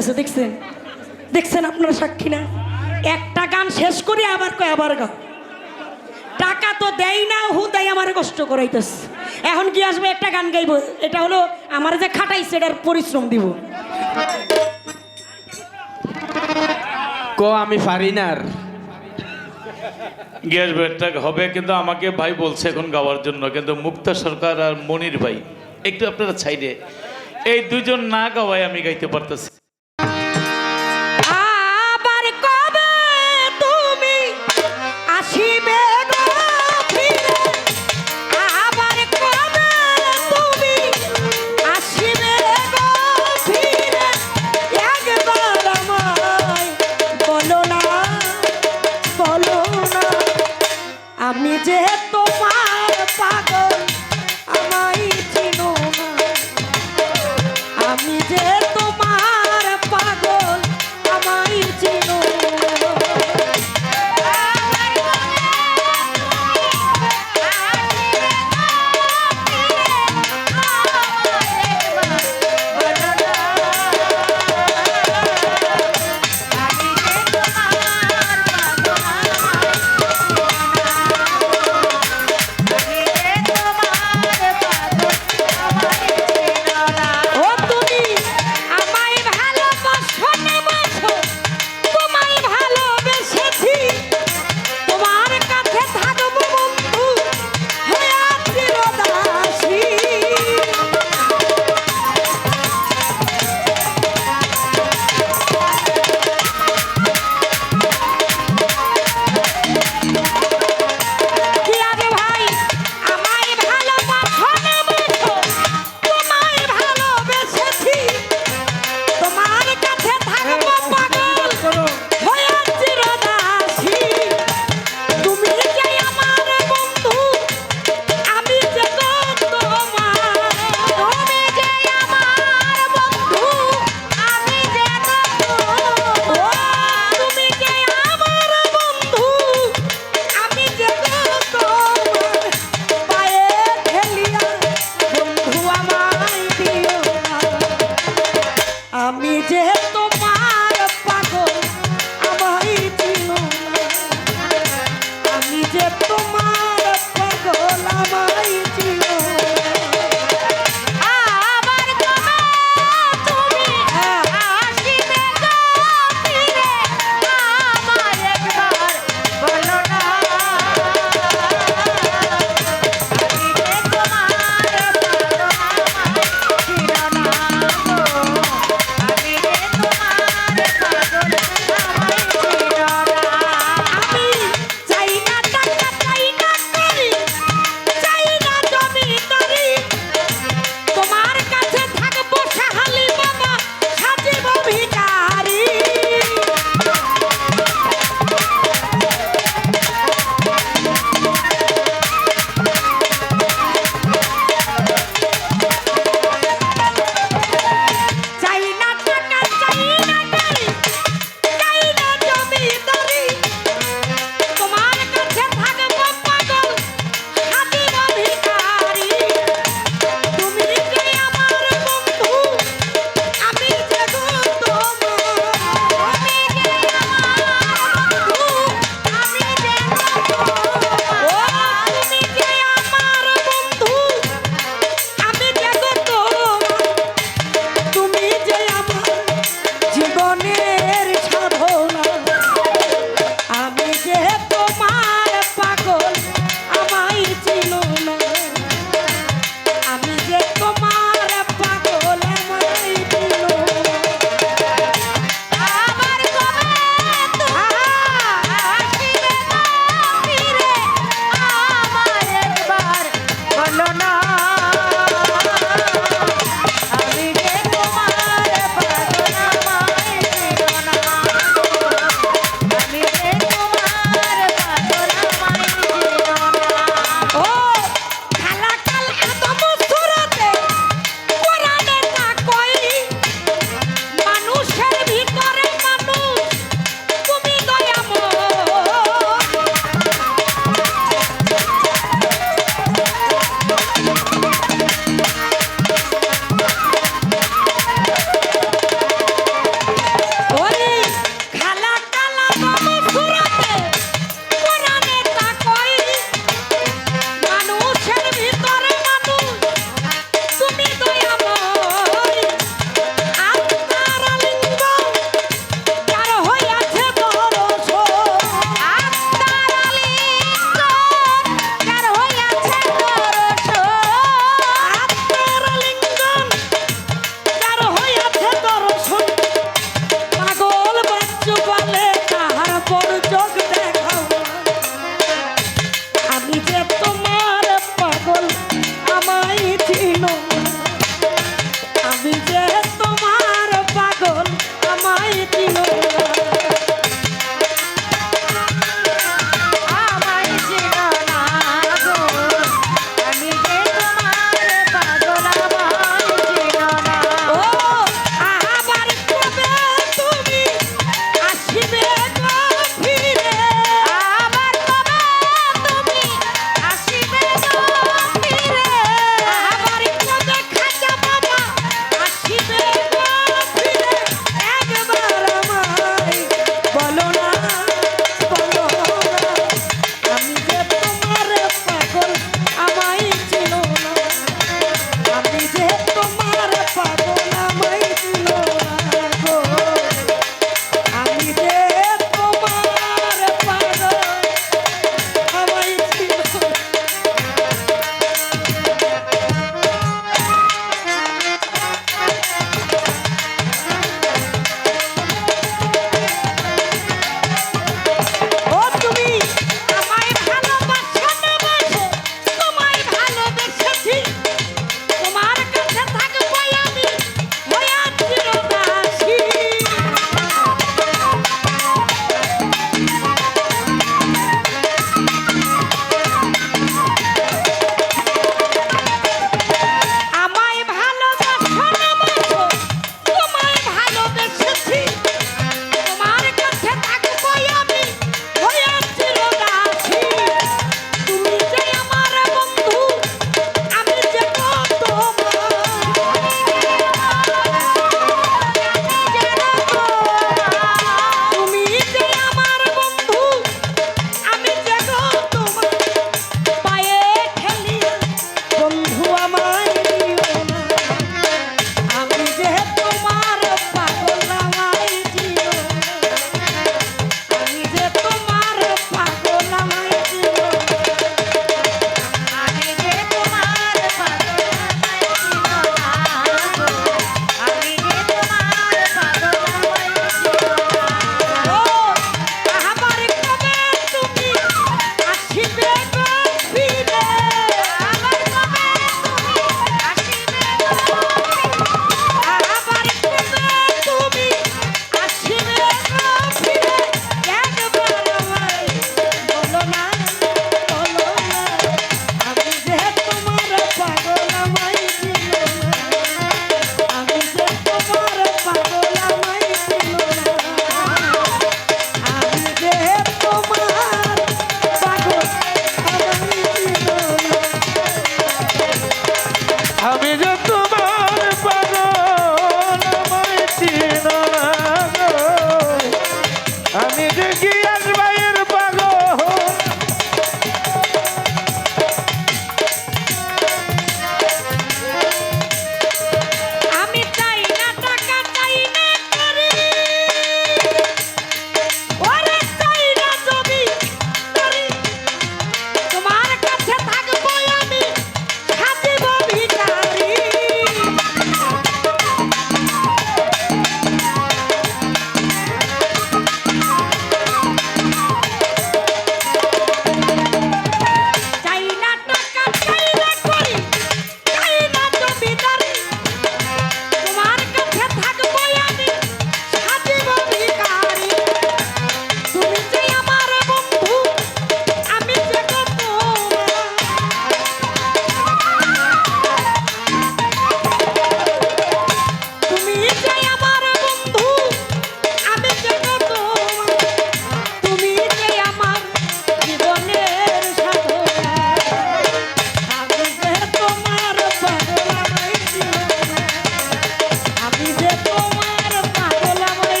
গাইতেছে দেখছেন? দেখছেন আপনারা সাক্ষী না? একটা গান শেষ করে আবার কয় আবার গাও। টাকা তো দেয় না হু আমার কষ্ট করাইতেছে। এখন কি আসবে একটা গান গাইবো? এটা হলো আমার যে খাটাইছে এটার পরিশ্রম দিব। ক আমি ফারিনার। আর গ্যাস ব্যাটটা হবে কিন্তু আমাকে ভাই বলছে এখন গাওয়ার জন্য কিন্তু মুক্তা সরকার আর মনির ভাই একটু আপনারা ছাইডে এই দুজন না গাওয়ায় আমি গাইতে পারতেছি